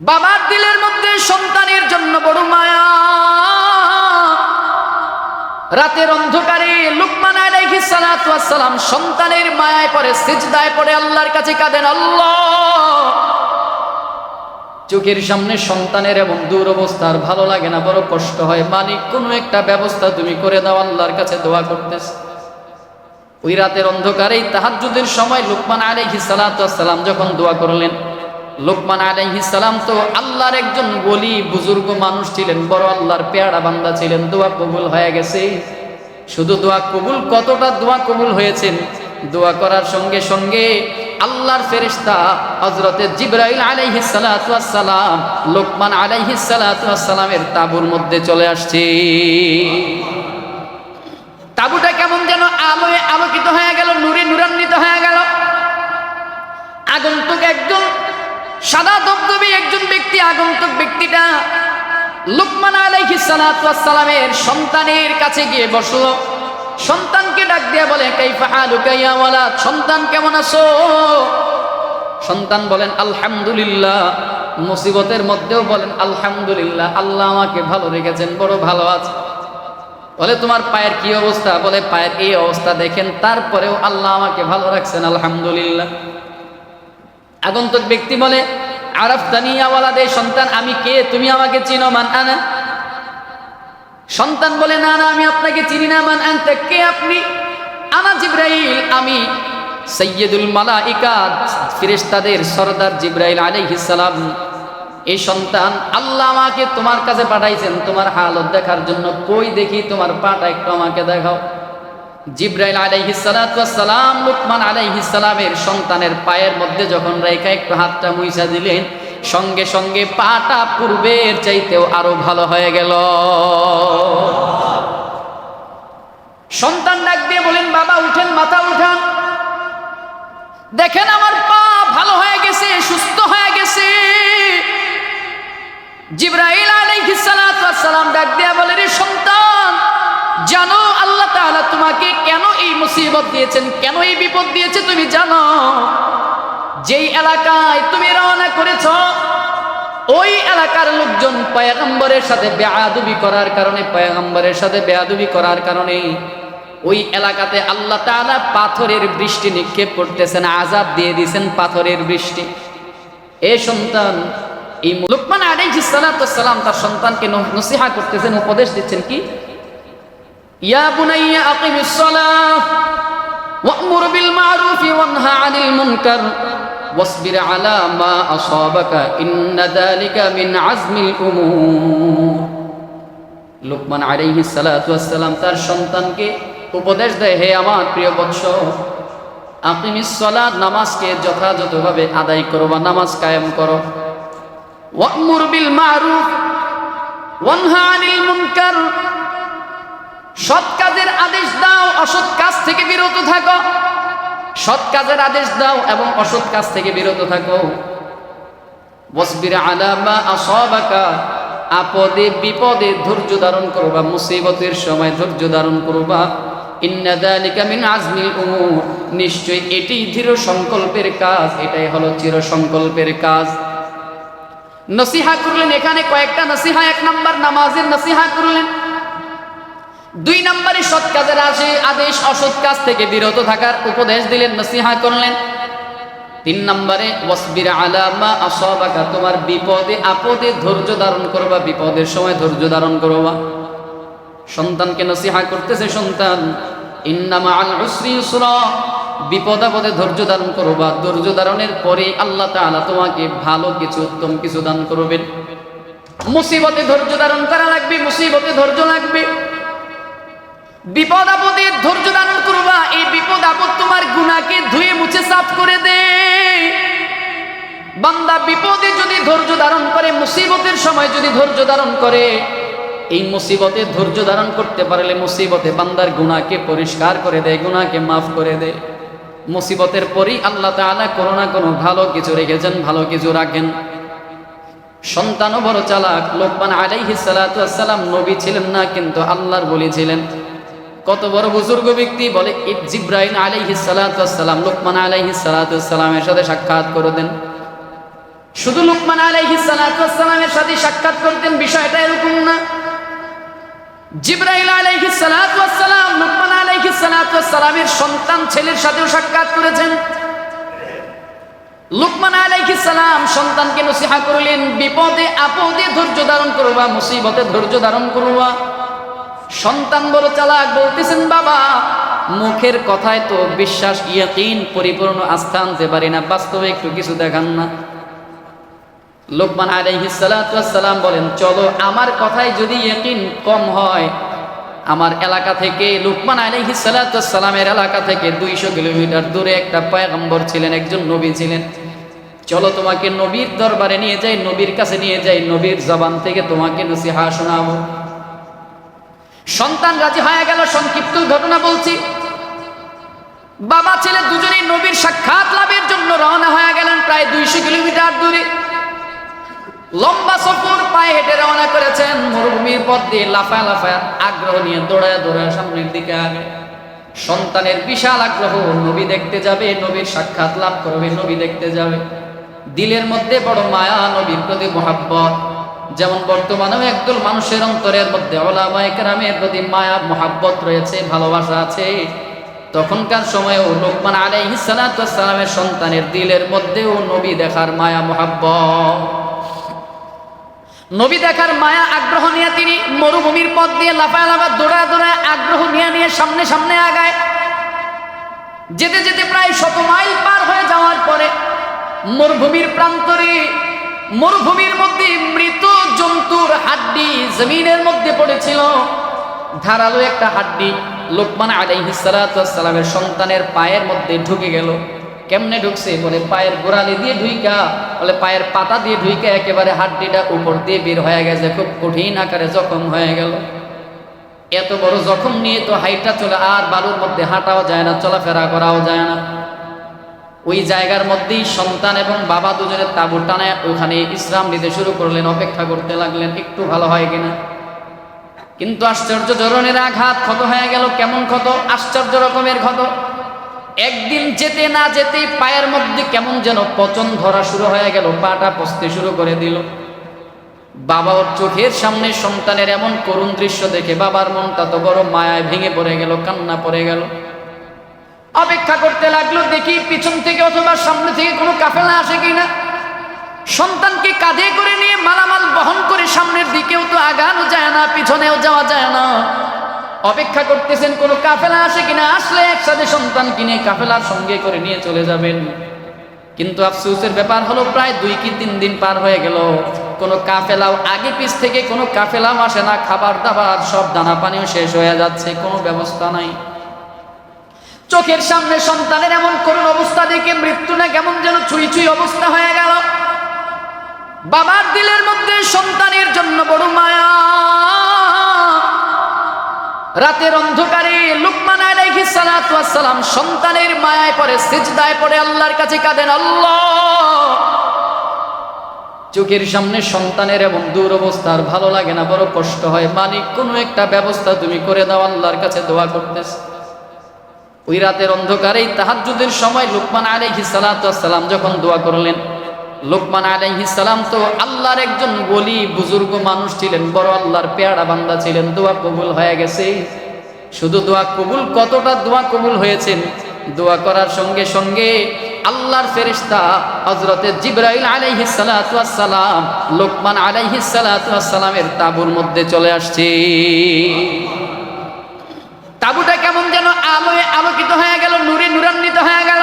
বাবার দিলের মধ্যে সন্তানের জন্য বড় মায়া। রাতের অন্ধকারে লুকমান আলাইহিস সালাতু সন্তানের মায়ায় পড়ে, সিজদায় পড়ে, আল্লাহর কাছে কাঁদেন, আল্লাহ। চোখের সামনে সন্তানের এবং দূর অবস্থার ভালো লাগে না, বড় কষ্ট হয়। মালিক কোনো একটা ব্যবস্থা তুমি করে দাও, আল্লাহর কাছে দোয়া করতেছে। ওই রাতের অন্ধকারেই তাহাজ্জুদের সময় লোকমান আলাইহিস সালাতু সালাম যখন দোয়া করলেন লোকমান সালাম তো আল্লাহর একজন বলি বুজুর্গ মানুষ ছিলেন, বড় আল্লাহর পেয়ারা বান্দা ছিলেন, দোয়া কবুল হয়ে গেছে। শুধু দোয়া কবুল, কতটা দোয়া কবুল হয়েছেন? দোয়া করার সঙ্গে সঙ্গে আল্লাহর ফেরেশতা হযরতে জিবরাইল সালাম লোকমান ওয়াস সালামের তাঁবুর মধ্যে চলে আসছে। তাঁবুটা কেমন যেন আলোয় আলোকিত হয়ে গেল, নূরে নূরান্বিত হয়ে গেল। আগন্তুক একজন সাদা দবদবি একজন ব্যক্তি, আগন্তুক ব্যক্তিটা লুকমান ওয়াস সালামের সন্তানের কাছে গিয়ে বসল। সন্তানকে ডাক দিয়ে বলে, কাইফা আলুকা ইয়া ওয়ালাদ, সন্তান কেমন আছো? সন্তান বলেন, আলহামদুলিল্লাহ। মুসিবতের মধ্যেও বলেন, আলহামদুলিল্লাহ, আল্লাহ আমাকে ভালো রেখেছেন, বড় ভালো আছে। বলে, তোমার পায়ের কি অবস্থা? বলে, পায়ের এই অবস্থা দেখেন, তারপরেও আল্লাহ আমাকে ভালো রাখছেন, আলহামদুলিল্লাহ। আগন্তুক ব্যক্তি বলে, আরফ দানিয়াওয়ালা দে সন্তান, আমি কে? তুমি আমাকে চিনো, মান আনা? সন্তান বলে, না না, আমি আপনাকে চিনি না, মান আনতে, কে আপনি? আনা জিব্রাইল, আমি সৈয়দুল মালাইকা, ফিরেশতাদের সরদার জিব্রাইল সালাম। এই সন্তান আল্লাহ আমাকে তোমার কাছে পাঠাইছেন, তোমার হালত দেখার জন্য। কই দেখি তোমার পাটা একটু আমাকে দেখাও। জিব্রাইল আলাইহিস সালাতু ওয়াস সালাম লুকমান আলাইহিস সালামের সন্তানের পায়ের মধ্যে যখন রেখা একটু হাতটা মুইসা দিলেন, সঙ্গে সঙ্গে পাটা পূর্বের চাইতেও আরও ভালো হয়ে গেল। সন্তান ডাক দিয়ে বলেন, বাবা, উঠেন, মাথা উঠান। দেখেন আমার পা ভালো হয়ে গেছে, সুস্থ হয়ে গেছে। জিব্রাইল আলাইহিস সালাতু ওয়াস সালাম ডাক তোমাকে কেন এই মুসিবত দিয়েছেন? কেন এই বিপদ দিয়েছে তুমি জানো? যেই এলাকায় তুমি রওনা করেছ, ওই এলাকার লোকজন পয়গম্বরের সাথে বেয়াদবি করার কারণে, পয়গম্বরের সাথে বেয়াদবি করার কারণে ওই এলাকাতে আল্লাহ তাআলা পাথরের বৃষ্টি নিক্ষেপ করতেছেন আজাব দিয়ে দিয়েছেন পাথরের বৃষ্টি। এ সন্তান, এই লুকমান আলাইহিস সালাম তার সন্তানকে নসিহা করতেছেন, উপদেশ দিচ্ছেন কি? ইয়া বুনাইয়া আকিমিস সালাহ ওয়া'মুর বিল মা'রুফ ওয়ানহা আনিল মুনকার واصبر على ما أصابك إن ذلك من عزم الأمور লোকমান আলাইহিস সালাতু ওয়াস সালাম তার সন্তানকে উপদেশ দেয় হে আমার প্রিয় বৎস আকিমিস সালাত নামাজকে যথাযথভাবে আদায় করো বা নামাজ কায়েম করো ওয়া'মুর বিল মা'রুফ ওয়ানহা আনিল মুনকার সৎ কাজের আদেশ দাও, অসৎ কাজ থেকে বিরত থাকো। সৎ কাজের আদেশ দাও এবং অসৎ কাজ থেকে বিরত থাকো। বসবির আলামা আসাবাকা, আপদে বিপদে ধৈর্য ধারণ করবা, মুসিবতের সময় ধৈর্য ধারণ করবা। নিশ্চয় এটি দৃঢ় সংকল্পের কাজ, এটাই হলো চির সংকল্পের কাজ। নসিহা করলেন, এখানে কয়েকটা নসিহা, এক নাম্বার নামাজের নসিহা করলেন। দুই নম্বরে সৎ কাজের আসে আদেশ অসৎ কাজ থেকে বিরত থাকার উপদেশ দিলেন, নসিহা করলেন। তিন নম্বরে, ওয়াসবির আলামা আসাবাকা তোমার বিপদে আপদে ধৈর্য ধারণ করবা, বিপদের সময় ধৈর্য ধারণ করবা। সন্তানকে নসিহা করতেছে সন্তান, ইন্নামা আল উসরি ইউসরা বিপদ আপদে ধৈর্য ধারণ করবা। ধৈর্য ধারণের পরে আল্লাহ তাআলা তোমাকে ভালো কিছু, উত্তম কিছু দান করবেন। মুসিবতে ধৈর্য ধারণ করা লাগবে, মুসিবতে ধৈর্য লাগবে। বিপদ আপদে ধৈর্য ধারণ করবা, এই বিপদ আপদ তোমার গুনাহকে ধুয়ে মুছে সাফ করে দে। বান্দা বিপদে যদি ধৈর্য ধারণ করে, মুসিবতের সময় যদি ধৈর্য ধারণ করে, এই মুসিবতে ধৈর্য ধারণ করতে পারলে মুসিবতে বান্দার গুনাহকে পরিষ্কার করে দেয় গুনাহকে মাফ করে দেয় মুসিবতের পরই আল্লাহ তাআলা কোনো না কোনো ভালো কিছু রেখেছেন, ভালো কিছু রাখেন। সন্তানও বড় চালাক, লোকমান আলাইহিস সালাম নবী ছিলেন না, কিন্তু আল্লাহর বলি ছিলেন। কত বড় বুজুর্গ ব্যক্তি বলে ইব আলাইহি সালাম লোকমান আলাইহি সালামের সাথে সাক্ষাৎ করে দেন। শুধু লুকমান আলাইহিস সালামের সাথে সাক্ষাৎ করতেন, বিষয়টা এরকম না। জিব্রাইল আলাইহিস সালাম লুকমান আলাইহিস সালামের সন্তান ছেলের সাথেও সাক্ষাৎ করেছেন। লুকমান আলাইহিস সালাম সন্তানকে নসিহা করলেন, বিপদে আপদে ধৈর্য ধারণ করবা, মুসিবতে ধৈর্য ধারণ করবা। সন্তান বড় চালাক বলতেছেন, বাবা, মুখের কথায় তো বিশ্বাস, ইয়াকিন, পরিপূর্ণ আস্থা আনতে পারি না, বাস্তবে একটু কিছু দেখান না। লোকমান আলাইহিস সালাম বলেন, চলো, আমার কথায় যদি ইয়াকিন কম হয়, আমার এলাকা থেকে, লুকমান আলাইহিস সালামের এলাকা থেকে দুইশো কিলোমিটার দূরে একটা পয়গম্বর ছিলেন, একজন নবী ছিলেন। চলো, তোমাকে নবীর দরবারে নিয়ে যাই, নবীর কাছে নিয়ে যাই, নবীর জবান থেকে তোমাকে নসিহা শোনাবো। সন্তান রাজি হয়ে গেল, সংক্ষিপ্ত ঘটনা বলছি। বাবা, ছেলে দুজনেই নবীর সাক্ষাৎ লাভের জন্য রওনা হয়ে গেলেন প্রায় দুইশো কিলোমিটার দূরে। লম্বা সফর, পায়ে হেঁটে রওনা করেছেন মরুভূমির পথ দিয়ে লাফা লাফা আগ্রহ নিয়ে দৌড়ায় দৌড়ায় সামনের দিকে আগে। সন্তানের বিশাল আগ্রহ, নবী দেখতে যাবে, নবীর সাক্ষাৎ লাভ করবে, নবী দেখতে যাবে। দিলের মধ্যে বড় মায়া, নবীর প্রতি মহাব্বত। যেমন বর্তমানেও একদল মানুষের অন্তরের মধ্যে ওলামায়ে কেরামের প্রতি মায়া, মহাব্বত রয়েছে, ভালোবাসা আছে। তখনকার সময়েও লোকমান ওয়াস সালামের সন্তানের দিলের মধ্যেও নবী দেখার মায়া, মহাব্বত। নবী দেখার মায়া, আগ্রহ নিয়ে তিনি মরুভূমির পথ দিয়ে লাফায় লাফা দৌড়া দৌড়া আগ্রহ নিয়ে নিয়ে সামনে সামনে আগায়। যেতে যেতে প্রায় শত মাইল পার হয়ে যাওয়ার পরে মরুভূমির প্রান্তরে, মরুভূমির মধ্যে মৃত জন্তুর হাড্ডি জমিনের মধ্যে পড়েছিল। ধারালো একটা হাড্ডি লোকমান আলাইহিস সালামের সন্তানের পায়ের মধ্যে ঢুকে গেল। কেমনে ঢুকছে? বলে পায়ের গোড়ালি দিয়ে ঢুইকা, বলে পায়ের পাতা দিয়ে ঢুইকা একেবারে হাড্ডিটা উপর দিয়ে বের হয়ে গেছে, খুব কঠিন আকারে জখম হয়ে গেল। এত বড় জখম নিয়ে তো হাইটা চলে, আর বালুর মধ্যে হাঁটাও যায় না, চলাফেরা করাও যায় না। ওই জায়গার মধ্যেই সন্তান এবং বাবা দুজনের তাবু টানায় ওখানে ইসলাম নিতে শুরু করলেন, অপেক্ষা করতে লাগলেন, একটু ভালো হয় কিনা? কিন্তু আশ্চর্য ধরনের আঘাত ক্ষত হয়ে গেল, কেমন ক্ষত? আশ্চর্য রকমের ক্ষত। একদিন যেতে না যেতেই পায়ের মধ্যে কেমন যেন পচন ধরা শুরু হয়ে গেল, পাটা পচতে শুরু করে দিল। বাবা ওর চোখের সামনে সন্তানের এমন করুণ দৃশ্য দেখে বাবার মনটা তো বড় মায়ায় ভেঙে পড়ে গেল, কান্না পড়ে গেল। অপেক্ষা করতে লাগল, দেখি পিছন থেকে অথবা সামনে থেকে কোনো কাফেলা আসে কিনা। সন্তানকে কাঁধে করে নিয়ে মালামাল বহন করে সামনের দিকেও তো আগানো যায় না, পিছনেও যাওয়া যায় না। অপেক্ষা করতেছেন, কোনো কাফেলা আসে কিনা? আসলে একসাথে সন্তান কিনে কাফেলার সঙ্গে করে নিয়ে চলে যাবেন। কিন্তু আফসোসের ব্যাপার হলো, প্রায় দুই কি তিন দিন পার হয়ে গেল। কোনো কাফেলাও আগে পিছ থেকে কোনো কাফেলাও আসে না, খাবার দাবার, সব দানা পানিও শেষ হয়ে যাচ্ছে, কোনো ব্যবস্থা নাই। চোখের সামনে সন্তানের এমন করুণ অবস্থা দেখে মৃত্যু না কেমন যেন ছুঁই ছুঁই অবস্থা হয়ে গেল। বাবার দিলের মধ্যে সন্তানের জন্য বড় মায়া। রাতের অন্ধকারে লুকমান সালাম সন্তানের মায়ায় পড়ে, সিজদায় পড়ে, আল্লাহর কাছে কাঁদেন, আল্লাহ! চোখের সামনে সন্তানের এবং দূর অবস্থা আর ভালো লাগে না, বড় কষ্ট হয়। মালিক কোনো একটা ব্যবস্থা তুমি করে দাও, আল্লাহর কাছে দোয়া করতেছ। ওই রাতের অন্ধকারেই তাহাজ্জুদের সময় লুকমান সালাতু সালাম যখন দোয়া করলেন, লোকমান আলাইহিস সালাম তো আল্লাহর একজন বলি বুজুর্গ মানুষ ছিলেন, বড় আল্লাহর পেয়ারা বান্দা ছিলেন, দোয়া কবুল হয়ে গেছে। শুধু দোয়া কবুল, কতটা দোয়া কবুল হয়েছেন দোয়া করার সঙ্গে সঙ্গে আল্লাহর ফেরিস্তা হজরতে জিব্রাইল আলাইহিস সালাতু সালাম লোকমান আলাইহিস সালাতু সালামের তাবুর মধ্যে চলে আসছে। তাবুটা আলোকিত হয়ে গেল, নূরে নূরান্বিত হয়ে গেল।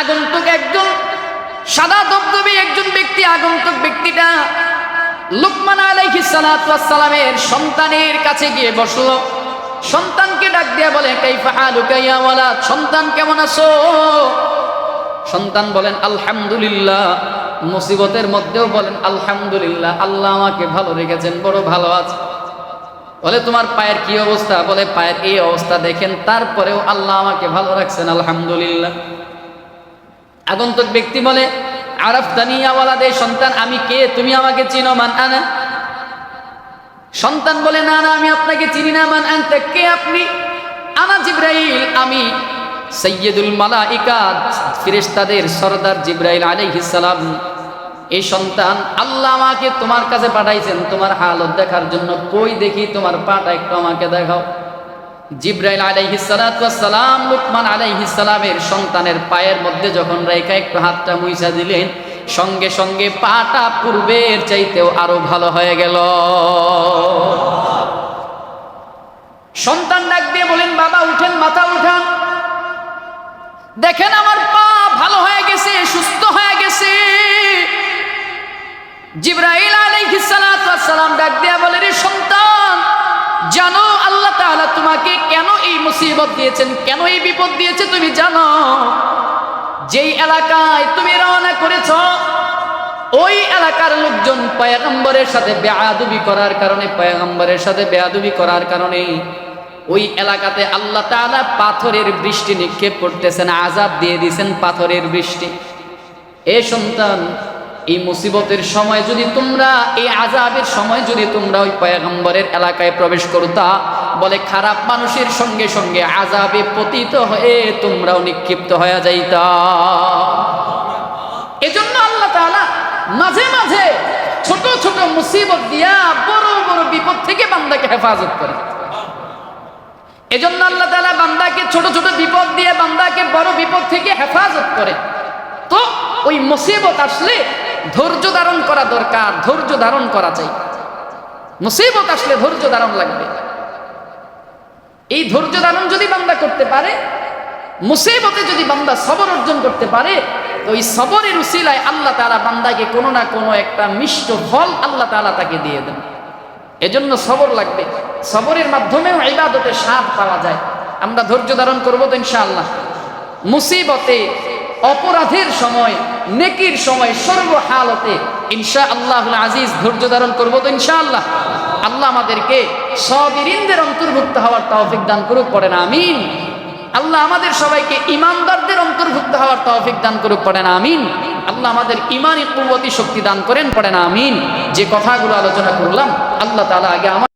আগন্তুক একজন, সাদা দবদবি একজন ব্যক্তি, আগন্তুক ব্যক্তিটা লুকমান আলাইহিস সালাতু ওয়াস সালামের সন্তানের কাছে গিয়ে বসল। সন্তানকে ডাক দিয়ে বলে ওয়ালাদ, সন্তান কেমন আছো? সন্তান বলেন, আলহামদুলিল্লাহ। মুসিবতের মধ্যেও বলেন, আলহামদুলিল্লাহ, আল্লাহ আমাকে ভালো রেখেছেন, বড় ভালো আছে। বলে, তোমার পায়ের কি অবস্থা? বলে, পায়ের এই অবস্থা দেখেন, তারপরেও আল্লাহ আমাকে ভালো রাখছেন, আলহামদুলিল্লাহ। আগন্তুক ব্যক্তি বলে আরফ দানিয়াওয়ালাদের সন্তান আমি কে? তুমি আমাকে চিনো, মান আনা? সন্তান বলে, না না, আমি আপনাকে চিনি না, মান আনতে, কে আপনি? আনা জিব্রাইল, আমি। সৈয়দুল মালাইকা ফিরেশতাদের সরদার জিব্রাইল আলাইহিস সালাম। এই সন্তান, আল্লাহ আমাকে তোমার কাছে পাঠাইছেন, তোমার হালত দেখার জন্য কই দেখি তোমার পাটা একটু আমাকে দেখাও। জিব্রাইল আলাইহিসালাম লুকমান আলাইহিসালামের সন্তানের পায়ের মধ্যে যখন রেখা একটু হাতটা মুইসা দিলেন, সঙ্গে সঙ্গে পাটা পূর্বের চাইতেও আরও ভালো হয়ে গেল। সন্তান ডাক দিয়ে বলেন, বাবা, উঠেন, মাথা উঠান। দেখেন আমার জিব্রাইল আলাইহিস সালাম ডাক দিয়া বলে, রে সন্তান, জানো আল্লাহ তাআলা তোমাকে কেন এই মুসিবত দিয়েছেন? কেন এই বিপদ দিয়েছে তুমি জানো? যেই এলাকায় তুমি রওনা করেছ, ওই এলাকার লোকজন পয়গম্বরের সাথে বেয়াদুবি করার কারণে, পয়গম্বরের সাথে বেয়াদুবি করার কারণে ওই এলাকাতে আল্লাহ তাআলা পাথরের বৃষ্টি নিক্ষেপ করতেছেন, আজাব দিয়ে দিয়েছেন পাথরের বৃষ্টি। এ সন্তান এই মুসিবতের সময় যদি তোমরা, এই আজাবের সময় যদি তোমরা ওই পয়গম্বরের এলাকায় প্রবেশ করতা, বলে খারাপ মানুষের সঙ্গে সঙ্গে আজাবে পতিত হয়ে তোমরাও নিক্ষিপ্ত হয়ে যাইতা। এজন্য আল্লাহ তাআলা মাঝে মাঝে ছোট ছোট মুসিবত দিয়া বড় বড় বিপদ থেকে বান্দাকে হেফাজত করে। এজন্য আল্লাহ তাআলা বান্দাকে ছোট ছোট বিপদ দিয়ে বান্দাকে বড় বিপদ থেকে হেফাজত করে। তো ওই মুসিবত আসলে ধৈর্য ধারণ করা দরকার, ধৈর্য ধারণ করা চাই। মুসিবত আসলে ধৈর্য ধারণ লাগবে। এই ধৈর্য ধারণ যদি বান্দা করতে পারে, মুসিবতে যদি বান্দা সবর অর্জন করতে পারে, তো ওই সবরের উসিলায় আল্লাহ তাআলা বান্দাকে কোনো না কোনো একটা মিষ্ট ফল আল্লাহ তাআলা তাকে দিয়ে দেন। এজন্য সবর লাগবে। সবরের মাধ্যমেও ইবাদতের স্বাদ পাওয়া যায়। আমরা ধৈর্য ধারণ করব তো ইনশাআল্লাহ। মুসিবতে অপরাধের সময়, নেকির সময় সর্বহালতে ইনশা আল্লাহ আজিজ ধৈর্য ধারণ করব তো ইনশাআল্লাহ। আল্লাহ আল্লাহ আমাদেরকে সবিরিনদের অন্তর্ভুক্ত হওয়ার তৌফিক দান করুক, পড়েন আমিন। আল্লাহ আমাদের সবাইকে ইমানদারদের অন্তর্ভুক্ত হওয়ার তহফিক দান করুক, পড়েন আমিন। আল্লাহ আমাদের ইমানই কুবতী শক্তি দান করেন, পড়েন আমিন। যে কথাগুলো আলোচনা করলাম, আল্লাহ তাআলা আগে আমার